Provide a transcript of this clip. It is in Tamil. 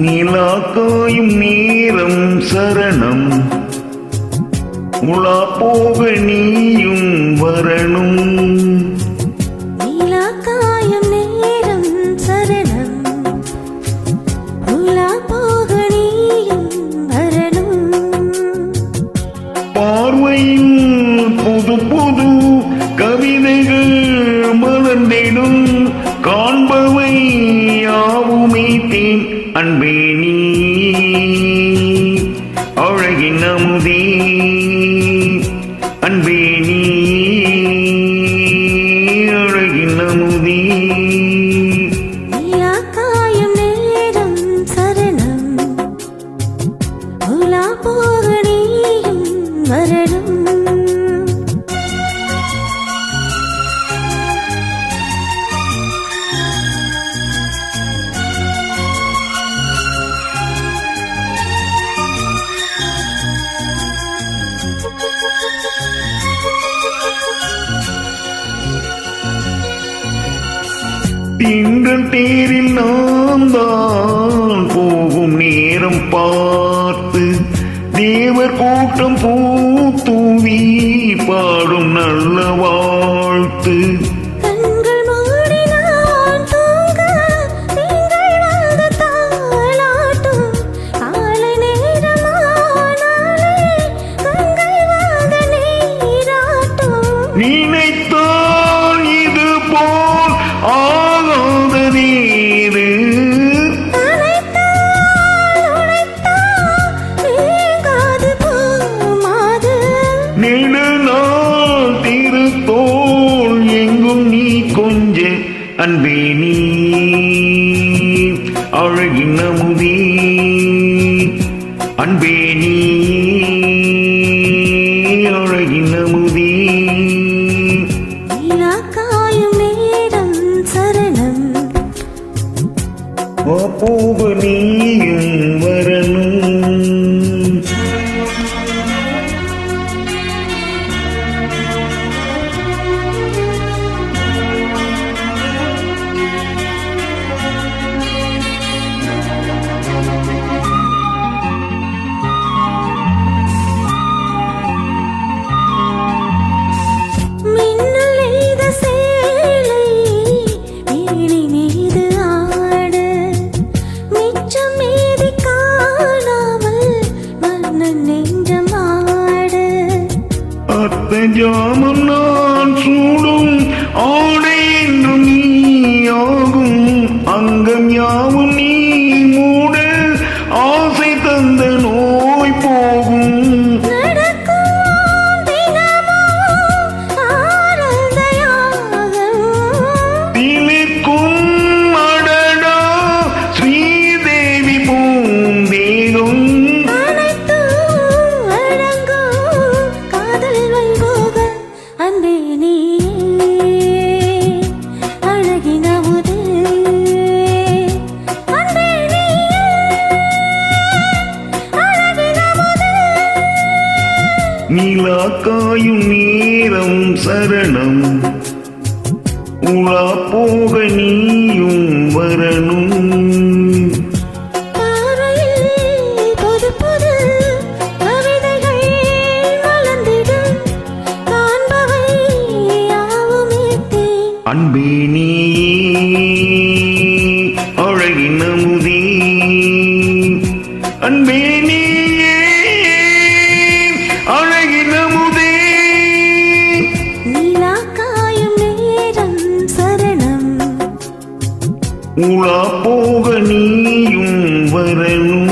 நிலா காயும் நேரம் சரணம். உலா போக நீயும் வரணும் நீலாக்காயம் நேரம் சரணம். உலா போக நீயும் வரணும். பார்வையில் புது புது கவிதைகள் மலர்ந்திடும். காண்பவை யாவுமே தேன் அன்பே நீ. அழகின் அமுதே உலா தேரில் நாம் தான் போகும் நேரம் பா தாளாட்டும். காலை நேரமானாலே கண்கள் வந்து நீராட்டும். நினைத்தால் இது போல் ஆகாத நெடுநாள் திருத்தோள் எங்கும் நீ கொஞ்ச அன்பே நீ. அழகின் அமுதே அன்பே நீ. அழகின் அமுதே. போக நீயும் நிலா காயும் நேரம் சரணம். உலா போக நீயும் வரணும். பார்வையில் புது உலா போக நீயும் வரணும்.